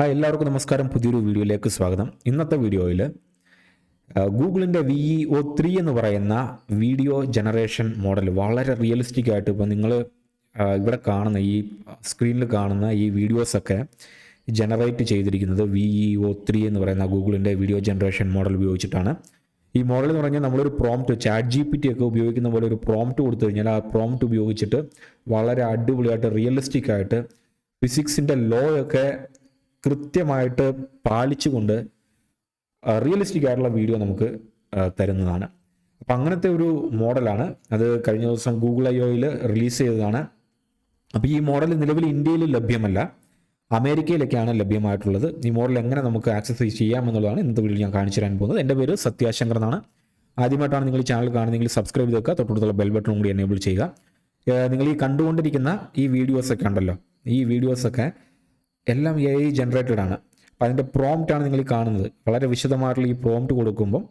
Hi എല്ലാവർക്കും നമസ്കാരം. പുതിയൊരു വീഡിയോയിലേക്ക് സ്വാഗതം. ഇന്നത്തെ വീഡിയോയിൽ ഗൂഗിളിന്റെ വി ഇ ഒ ത്രീ എന്ന് പറയുന്ന വീഡിയോ ജനറേഷൻ മോഡൽ വളരെ റിയലിസ്റ്റിക് ആയിട്ട് ഇപ്പോൾ നിങ്ങൾ ഇവിടെ കാണുന്ന ഈ സ്ക്രീനിൽ കാണുന്ന ഈ വീഡിയോസൊക്കെ ജനറേറ്റ് ചെയ്തിരിക്കുന്നത് വി ഇ ഒ ത്രീ എന്ന് പറയുന്ന ഗൂഗിളിന്റെ വീഡിയോ ജനറേഷൻ മോഡൽ ഉപയോഗിച്ചിട്ടാണ്. ഈ മോഡൽ എന്ന് പറഞ്ഞാൽ നമ്മളൊരു prompt chat G P T ഒക്കെ ഉപയോഗിക്കുന്ന പോലെ ഒരു പ്രോംപ്റ്റ് കൊടുത്തു കഴിഞ്ഞാൽ ആ പ്രോംപ്റ്റ് ഉപയോഗിച്ചിട്ട് വളരെ അടിപൊളിയായിട്ട് റിയലിസ്റ്റിക് ആയിട്ട് ഫിസിക്സിന്റെ ലോയൊക്കെ കൃത്യമായിട്ട് പാലിച്ചുകൊണ്ട് റിയലിസ്റ്റിക് ആയിട്ടുള്ള വീഡിയോ നമുക്ക് തരുന്നതാണ്. അപ്പം അങ്ങനത്തെ ഒരു മോഡലാണ്. അത് കഴിഞ്ഞ ദിവസം ഗൂഗിൾ ഐ ഒയിൽ റിലീസ് ചെയ്തതാണ്. അപ്പോൾ ഈ മോഡൽ നിലവിൽ ഇന്ത്യയിൽ ലഭ്യമല്ല. അമേരിക്കയിലൊക്കെയാണ് ലഭ്യമായിട്ടുള്ളത്. ഈ മോഡൽ എങ്ങനെ നമുക്ക് ആക്സസ് ചെയ്യാമെന്നുള്ളതാണ് ഇന്നത്തെ വീഡിയോ ഞാൻ കാണിച്ചു തരാൻ പോകുന്നത്. എന്റെ പേര് സത്യാശങ്കർ എന്നാണ്. ആദ്യമായിട്ടാണ് നിങ്ങൾ ഈ ചാനൽ കാണുന്നതെങ്കിൽ സബ്സ്ക്രൈബ് ചെയ്ത് വെക്കുക തൊട്ടടുത്തുള്ള ബെൽ ബട്ടണും കൂടി എനേബിൾ ചെയ്യുക. നിങ്ങൾ ഈ കണ്ടുകൊണ്ടിരിക്കുന്ന ഈ വീഡിയോസൊക്കെ ഉണ്ടല്ലോ ഈ വീഡിയോസൊക്കെ എല്ലാം എ ഐ ജനറേറ്റഡ് ആണ്. അപ്പം അതിന്റെ പ്രോംപ്റ്റ് ആണ് നിങ്ങൾ കാണുന്നത്. വളരെ വിശദമായിട്ടുള്ള ഈ പ്രോംപ്റ്റ് കൊടുക്കുമ്പം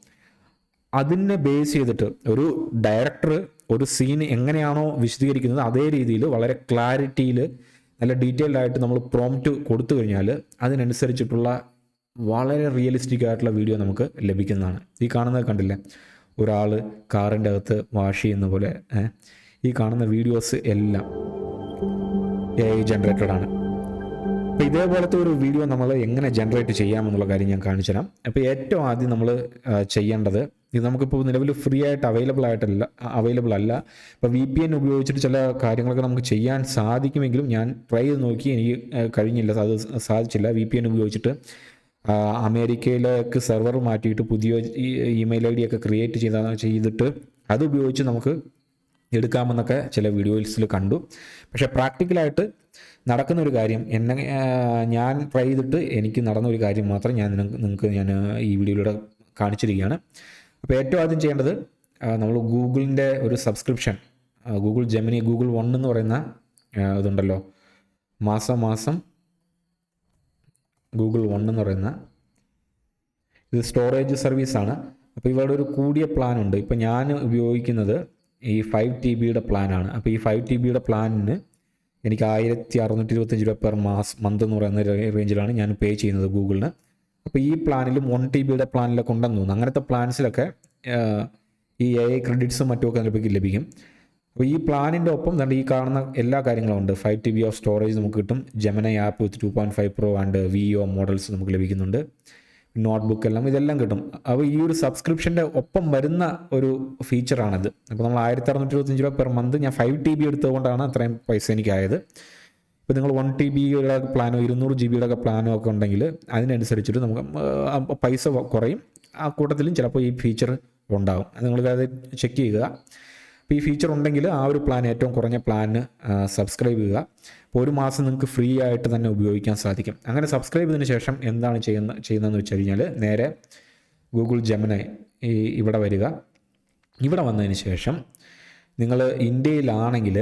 അതിനെ ബേസ് ചെയ്തിട്ട് ഒരു ഡയറക്ടർ ഒരു സീൻ എങ്ങനെയാണോ വിശദീകരിക്കുന്നത് അതേ രീതിയിൽ വളരെ ക്ലാരിറ്റിയിൽ നല്ല ഡീറ്റെയിൽഡ് ആയിട്ട് നമ്മൾ പ്രോംപ്റ്റ് കൊടുത്തു കഴിഞ്ഞാൽ അതിനനുസരിച്ചിട്ടുള്ള വളരെ റിയലിസ്റ്റിക് ആയിട്ടുള്ള വീഡിയോ നമുക്ക് ലഭിക്കുന്നതാണ്. ഈ കാണുന്നത് കണ്ടില്ലേ? ഒരാൾ കാറിന്റെ അകത്ത് വാഷ് ചെയ്യുന്ന പോലെ ഈ കാണുന്ന വീഡിയോസ് എല്ലാം എ ജനറേറ്റഡ് ആണ്. അപ്പോൾ ഇതേപോലത്തെ ഒരു വീഡിയോ നമ്മൾ എങ്ങനെ ജനറേറ്റ് ചെയ്യാമെന്നുള്ള കാര്യം ഞാൻ കാണിച്ചു തരാം. അപ്പോൾ ഏറ്റവും ആദ്യം നമ്മൾ ചെയ്യേണ്ടത് ഇത് നമുക്കിപ്പോൾ നിലവിൽ ഫ്രീ ആയിട്ട് അവൈലബിൾ ആയിട്ടല്ല അവൈലബിൾ അല്ല. ഇപ്പോൾ വി പി എൻ ഉപയോഗിച്ചിട്ട് ചില കാര്യങ്ങളൊക്കെ നമുക്ക് ചെയ്യാൻ സാധിക്കുമെങ്കിലും ഞാൻ ട്രൈ ചെയ്ത് നോക്കി. എനിക്ക് കഴിഞ്ഞില്ല. അത് സാധിച്ചില്ല. വി പി എൻ ഉപയോഗിച്ചിട്ട് അമേരിക്കയിലേക്ക് സെർവർ മാറ്റിയിട്ട് പുതിയ ഇമെയിൽ ഐ ഡി ഒക്കെ ക്രിയേറ്റ് ചെയ്ത ചെയ്തിട്ട് അത് ഉപയോഗിച്ച് നമുക്ക് എടുക്കാമെന്നൊക്കെ ചില വീഡിയോസിൽ കണ്ടു. പക്ഷെ പ്രാക്ടിക്കലായിട്ട് നടക്കുന്ന ഒരു കാര്യം എന്നെ ഞാൻ ട്രൈ ചെയ്തിട്ട് എനിക്ക് നടന്ന ഒരു കാര്യം മാത്രം ഞാൻ നിങ്ങൾക്ക് ഞാൻ ഈ വീഡിയോയിലൂടെ കാണിച്ചിരിക്കുകയാണ്. അപ്പോൾ ഏറ്റവും ആദ്യം ചെയ്യേണ്ടത് നമ്മൾ ഗൂഗിളിന്റെ ഒരു subscription Google Gemini Google one എന്ന് പറയുന്ന ഇതുണ്ടല്ലോ മാസം മാസം ഗൂഗിൾ വൺ എന്ന് പറയുന്ന ഇത് സ്റ്റോറേജ് സർവീസാണ് അപ്പോൾ ഇവിടെ ഒരു കൂടിയ പ്ലാൻ ഉണ്ട്. ഇപ്പോൾ ഞാൻ ഉപയോഗിക്കുന്നത് ഈ ഫൈവ് ടി ബിയുടെ പ്ലാനാണ് അപ്പോൾ ഈ ഫൈവ് ടി ബിയുടെ പ്ലാനിന് എനിക്ക് ആയിരത്തി അറുന്നൂറ്റി ഇരുപത്തഞ്ച് രൂപ പെർ മാസ് മന്ത് എന്ന് പറയുന്ന റേഞ്ചിലാണ് ഞാൻ പേ ചെയ്യുന്നത് ഗൂഗിളിന് അപ്പോൾ ഈ പ്ലാനിലും വൺ ടി ബിയുടെ പ്ലാനിലൊക്കെ ഉണ്ടെന്ന് തോന്നുന്നു. അങ്ങനത്തെ പ്ലാൻസിലൊക്കെ ഈ എ ഐ ക്രെഡിറ്റ്സും മറ്റുമൊക്കെ നമുക്ക് ലഭിക്കും. അപ്പോൾ ഈ പ്ലാനിന്റെ ഒപ്പം തന്നെ ഈ കാണുന്ന എല്ലാ കാര്യങ്ങളും ഉണ്ട്. Five T B of storage നമുക്ക് കിട്ടും. Gemini app with two point five pro and V O models നമുക്ക് ലഭിക്കുന്നുണ്ട്. നോട്ട്ബുക്ക് എല്ലാം ഇതെല്ലാം കിട്ടും. അപ്പോൾ ഈ ഒരു സബ്സ്ക്രിപ്ഷന്റെ ഒപ്പം വരുന്ന ഒരു ഫീച്ചറാണിത് അപ്പോൾ നമ്മൾ ആയിരത്തി അറുന്നൂറ്റി ഇരുപത്തഞ്ച് രൂപ പെർ മന്ത് ഞാൻ ഫൈവ് ടി ബി എടുത്തുകൊണ്ടാണ് അത്രയും പൈസ എനിക്കായത്. ഇപ്പോൾ നിങ്ങൾ വൺ ടി ബിയുടെ പ്ലാനോ ഇരുന്നൂറ് ജി ബിയുടെ പ്ലാനോ ഒക്കെ ഉണ്ടെങ്കിൽ അതിനനുസരിച്ചിട്ട് നമുക്ക് പൈസ കുറയും. ആ കൂട്ടത്തിലും ചിലപ്പോൾ ഈ ഫീച്ചർ ഉണ്ടാകും. നിങ്ങളത് ചെക്ക് ചെയ്യുക. അപ്പോൾ ഈ ഫീച്ചർ ഉണ്ടെങ്കിൽ ആ ഒരു പ്ലാൻ ഏറ്റവും കുറഞ്ഞ പ്ലാനിന് സബ്സ്ക്രൈബ് ചെയ്യുക. അപ്പോൾ ഒരു മാസം നിങ്ങൾക്ക് ഫ്രീ ആയിട്ട് തന്നെ ഉപയോഗിക്കാൻ സാധിക്കും. അങ്ങനെ സബ്സ്ക്രൈബ് ചെയ്തതിന് ശേഷം എന്താണ് ചെയ്യുന്ന ചെയ്യുന്നതെന്ന് വെച്ച് കഴിഞ്ഞാൽ നേരെ ഗൂഗിൾ ജമന ഈ ഇവിടെ വരിക. ഇവിടെ വന്നതിന് ശേഷം നിങ്ങൾ ഇന്ത്യയിലാണെങ്കിൽ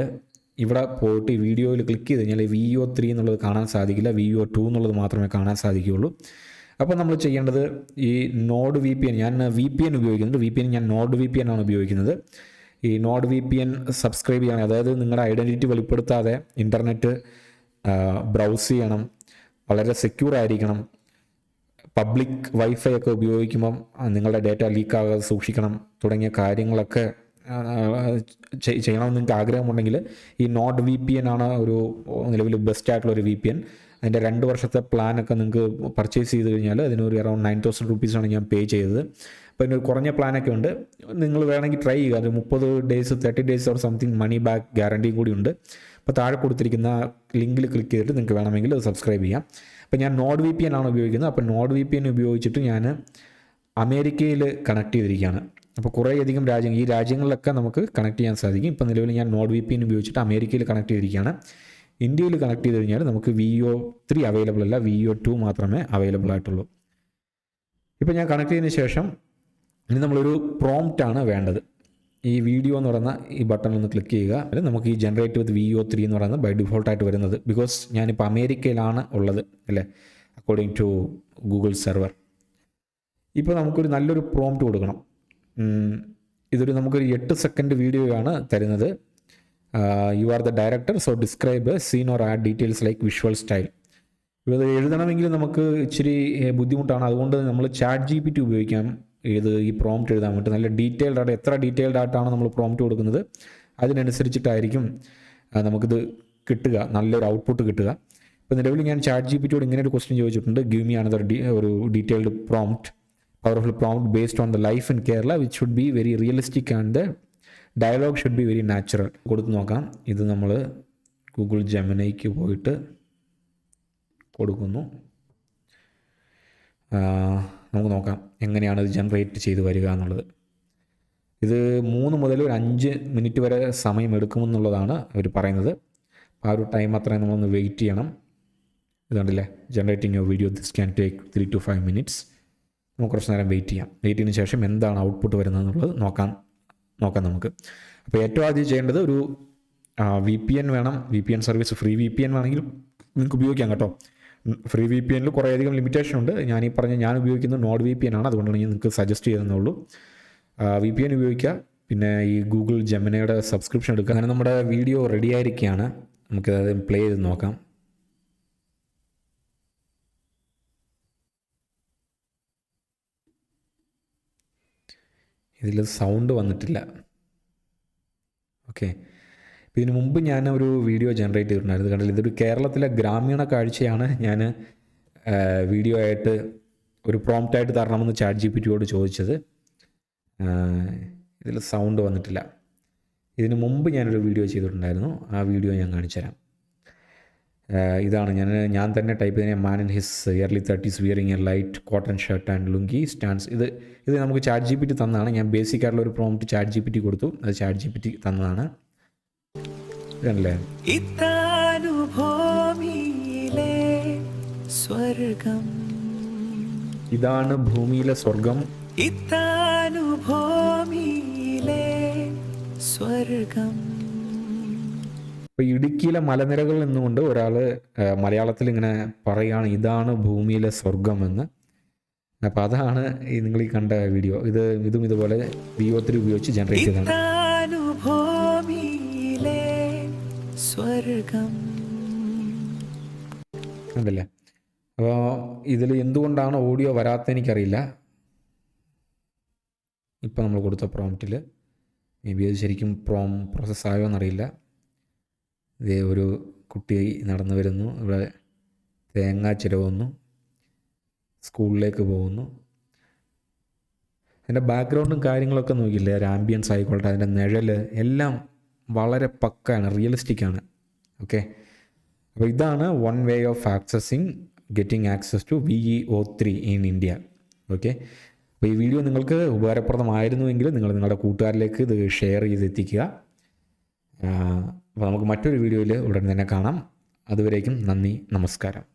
ഇവിടെ പോയിട്ട് ഈ വീഡിയോയിൽ ക്ലിക്ക് ചെയ്ത് കഴിഞ്ഞാൽ വി ഒ ത്രീ എന്നുള്ളത് കാണാൻ സാധിക്കില്ല. വി ഒ ടു എന്നുള്ളത് മാത്രമേ കാണാൻ സാധിക്കുകയുള്ളൂ. അപ്പോൾ നമ്മൾ ചെയ്യേണ്ടത് ഈ നോഡ് വി പി എൻ ഞാൻ വി പി എൻ ഉപയോഗിക്കുന്നുണ്ട്. വി പി എൻ ഞാൻ നോഡ് വി പി എൻ ആണ് ഉപയോഗിക്കുന്നത്. ഈ Nord V P N subscribe ചെയ്യണം. അതായത് നിങ്ങളുടെ ഐഡന്റിറ്റി വെളിപ്പെടുത്താതെ ഇന്റർനെറ്റ് ബ്രൗസ് ചെയ്യണം. വളരെ സെക്യൂർ ആയിരിക്കണം. പബ്ലിക് വൈഫൈ ഒക്കെ ഉപയോഗിക്കുമ്പം നിങ്ങളുടെ ഡേറ്റ ലീക്ക് ആകാതെ സൂക്ഷിക്കണം. തുടങ്ങിയ കാര്യങ്ങളൊക്കെ ചെയ്യണമെന്ന് നിങ്ങൾക്ക് ആഗ്രഹമുണ്ടെങ്കിൽ ഈ നോട്ട് വി പി എൻ ആണ് ഒരു നിലവിൽ ബെസ്റ്റ് ആയിട്ടുള്ള ഒരു വി പി എൻ അതിന്റെ രണ്ട് വർഷത്തെ പ്ലാനൊക്കെ നിങ്ങൾക്ക് പർച്ചേസ് ചെയ്ത് കഴിഞ്ഞാൽ അതിനൊരു അറൗണ്ട് നയൻ തൗസൻഡ് റുപ്പീസാണ് ഞാൻ പേ ചെയ്തത്. അപ്പോൾ ഒരു കുറഞ്ഞ പ്ലാനൊക്കെ ഉണ്ട്. നിങ്ങൾ വേണമെങ്കിൽ ട്രൈ ചെയ്യുക. അത് മുപ്പത് days thirty days or something money back ഗ്യാരണ്ടിയും കൂടി ഉണ്ട്. അപ്പോൾ താഴെ കൊടുത്തിരിക്കുന്ന ലിങ്കിൽ ക്ലിക്ക് ചെയ്തിട്ട് നിങ്ങൾക്ക് വേണമെങ്കിൽ അത് സബ്സ്ക്രൈബ് ചെയ്യാം. അപ്പോൾ ഞാൻ നോഡ് വി പി എൻ ആണ് ഉപയോഗിക്കുന്നത്. അപ്പോൾ നോഡ് വി പി എൻ ഉപയോഗിച്ചിട്ട് ഞാൻ അമേരിക്കയിൽ കണക്ട് ചെയ്തിരിക്കുകയാണ്. അപ്പോൾ കുറേയധികം രാജ്യങ്ങൾ ഈ രാജ്യങ്ങളിലൊക്കെ നമുക്ക് കണക്ട് ചെയ്യാൻ സാധിക്കും. ഇപ്പോൾ നിലവിൽ ഞാൻ നോഡ് വി പി എൻ ഉപയോഗിച്ചിട്ട് അമേരിക്കയിൽ കണക്ട് ചെയ്തിരിക്കുകയാണ്. ഇന്ത്യയിൽ കണക്ട് ചെയ്ത് കഴിഞ്ഞാൽ നമുക്ക് വി ഒ ത്രീ അവൈലബിൾ അല്ല. വി ഒ ടു മാത്രമേ അവൈലബിൾ ആയിട്ടുള്ളൂ. ഇപ്പോൾ ഞാൻ കണക്ട് ചെയ്തതിന് ശേഷം ഇനി നമ്മളൊരു ആണ് വേണ്ടത്. ഈ വീഡിയോ എന്ന് പറയുന്ന ഈ ബട്ടൺ ഒന്ന് ക്ലിക്ക് ചെയ്യുക. നമുക്ക് ഈ generate with V O three എന്ന് പറയുന്നത് ബൈ ഡിഫോൾട്ടായിട്ട് വരുന്നത്. ബിക്കോസ് ഞാനിപ്പോൾ അമേരിക്കയിലാണ് ഉള്ളത് അല്ലേ? അക്കോർഡിംഗ് ടു ഗൂഗിൾ സെർവർ ഇപ്പോൾ നമുക്കൊരു നല്ലൊരു പ്രോംപ്റ്റ് കൊടുക്കണം. ഇതൊരു നമുക്കൊരു എട്ട് സെക്കൻഡ് വീഡിയോയാണ് തരുന്നത്. You are the director so describe scene or add details like visual style ഇത് എഴുതണമെങ്കിൽ നമുക്ക് ഇച്ചിരി ബുദ്ധിമുട്ടാണ്. അതുകൊണ്ട് നമ്മൾ ചാറ്റ് ജി പി ടി ഉപയോഗിക്കാം. ഇത് ഈ പ്രോംപ്റ്റ് എഴുതാൻ വേണ്ടി. നല്ല ഡീറ്റെയിൽഡ് ആയിട്ട് എത്ര ഡീറ്റെയിൽഡ് ആയിട്ടാണ് നമ്മൾ പ്രോംപ്റ്റ് കൊടുക്കുന്നത്. അതിനനുസരിച്ചിട്ടായിരിക്കും നമുക്കിത് കിട്ടുക. നല്ലൊരു ഔട്ട്പുട്ട് കിട്ടുക. ഇപ്പോൾ നിലവിൽ ഞാൻ ചാറ്റ് ജി പി ടിയോട് ഇങ്ങനെ ഒരു ക്വസ്റ്റ്യൻ ചോദിച്ചിട്ടുണ്ട്. ഗിവ് മി അനദർ ഒരു detailed prompt powerful prompt based on the life in Kerala which should be very realistic and the dialogue should be very natural കൊടുത്ത് നോക്കാം. ഇത് നമ്മൾ ഗൂഗിൾ ജെമിനൈക്ക് പോയിട്ട് കൊടുക്കുന്നു. നമുക്ക് നോക്കാം എങ്ങനെയാണ് ഇത് ജനറേറ്റ് ചെയ്ത് വരിക എന്നുള്ളത്. ഇത് മൂന്ന് മുതൽ ഒരു അഞ്ച് മിനിറ്റ് വരെ സമയം എടുക്കുമെന്നുള്ളതാണ് അവർ പറയുന്നത്. ആ ഒരു ടൈം അത്രയും നമ്മളൊന്ന് വെയിറ്റ് ചെയ്യണം. ഇതുണ്ടല്ലേ? Generating your video this can take three to five minutes നമുക്ക് കുറച്ച് നേരം വെയിറ്റ് ചെയ്യാം. വെയിറ്റ് ചെയ്തതിന് ശേഷം എന്താണ് ഔട്ട്പുട്ട് വരുന്നത് എന്നുള്ളത് നോക്കാം. നോക്കാം നമുക്ക്. അപ്പോൾ ഏറ്റവും ആദ്യം ചെയ്യേണ്ടത് ഒരു വി പി എൻ വേണം. V P N service free V P N വേണമെങ്കിൽ നിങ്ങൾക്ക് ഉപയോഗിക്കാം കേട്ടോ. ഫ്രീ വി പി എനിൽ കുറേയധികം ലിമിറ്റേഷൻ ഉണ്ട്. ഞാൻ ഈ പറഞ്ഞ ഞാൻ ഉപയോഗിക്കുന്ന നോഡ് വി പി എൻ ആണ്. അതുകൊണ്ടാണ് ഞാൻ നിങ്ങൾക്ക് സജസ്റ്റ് ചെയ്തെന്നുള്ളൂ വി പി എൻ ഉപയോഗിക്കുക. പിന്നെ ഈ ഗൂഗിൾ ജെമിനയുടെ സബ്സ്ക്രിപ്ഷൻ എടുക്കുക. അങ്ങനെ നമ്മുടെ വീഡിയോ റെഡി ആയിരിക്കുകയാണ്. അതായത് പ്ലേ ചെയ്ത് നോക്കാം. ഇതിൽ സൗണ്ട് വന്നിട്ടില്ല. ഓക്കെ ഇതിനു മുമ്പ് ഞാൻ ഒരു വീഡിയോ ജനറേറ്റ് ചെയ്തിട്ടുണ്ടായിരുന്നു. കണ്ടില്ല? ഇതൊരു കേരളത്തിലെ ഗ്രാമീണ കാഴ്ചയാണ്. ഞാൻ വീഡിയോ ആയിട്ട് ഒരു പ്രോംപ്റ്റ് ആയിട്ട് തരണമെന്ന് ചാറ്റ് ജി പി ടിയോട് ചോദിച്ചത് ഇതിൽ സൗണ്ട് വന്നിട്ടില്ല. ഇതിനു മുമ്പ് ഞാനൊരു വീഡിയോ ചെയ്തിട്ടുണ്ടായിരുന്നു. ആ വീഡിയോ ഞാൻ കാണിച്ചുതരാം ഇതാണ്. ഞാൻ ഞാൻ തന്നെ ടൈപ്പ് ചെയ്ത man in his early thirties wearing a light cotton shirt and lungi stands ഇത് ഇത് നമുക്ക് ചാറ്റ് ജി പി ടി തന്നതാണ്. ഞാൻ ബേസിക് ആയിട്ടുള്ള ഒരു prompt chat G P T കൊടുത്തു. അത് ചാറ്റ് ജി പി ടി തന്നതാണ്. സ്വർഗം. ഇതാണ് ഭൂമിയിലെ സ്വർഗം. ഇത്താനുഭൂമിയിലെ സ്വർഗം. ഇപ്പൊ ഇടുക്കിയിലെ മലനിരകളിൽ നിന്നുകൊണ്ട് ഒരാൾ മലയാളത്തിൽ ഇങ്ങനെ പറയുകയാണ് ഇതാണ് ഭൂമിയിലെ സ്വർഗം എന്ന്. അപ്പോൾ അതാണ് നിങ്ങൾ ഈ കണ്ട വീഡിയോ. ഇത് ഇതും ഇതുപോലെ വി ത്രീ ഉപയോഗിച്ച് ജനറേറ്റ് ചെയ്തതാണ്. സ്വർഗം. അതല്ലേ അപ്പോൾ ഇതിൽ എന്തുകൊണ്ടാണ് ഓഡിയോ വരാത്ത എനിക്കറിയില്ല. ഇപ്പം നമ്മൾ കൊടുത്ത പ്രോംപ്റ്റിൽ മേ ബി അത് ശരിക്കും പ്രോം പ്രോസസ്സ് ആയോ എന്നറിയില്ല. ഇതേ ഒരു കുട്ടി നടന്നു വരുന്നു. ഇവിടെ തേങ്ങ ചിരവുന്നു സ്കൂളിലേക്ക് പോകുന്നു. അതിന്റെ ബാക്ക്ഗ്രൗണ്ടും കാര്യങ്ങളൊക്കെ നോക്കിയില്ലേ? ഒരു ആംബിയൻസ് ആയിക്കോട്ടെ അതിന്റെ നിഴൽ എല്ലാം വളരെ പക്കയാണ് റിയലിസ്റ്റിക് ആണ്. ഓക്കെ അപ്പോൾ ഇതാണ് one way of accessing getting access to V E O three in India okay അപ്പോൾ ഈ വീഡിയോ നിങ്ങൾക്ക് ഉപകാരപ്രദമായിരുന്നുവെങ്കിൽ നിങ്ങൾ നിങ്ങളുടെ കൂട്ടുകാരിലേക്ക് ഇത് ഷെയർ ചെയ്ത് എത്തിക്കുക അപ്പോൾ നമുക്ക് മറ്റൊരു വീഡിയോയിൽ ഉടൻ തന്നെ കാണാം. അതുവരേക്കും നന്ദി നമസ്കാരം.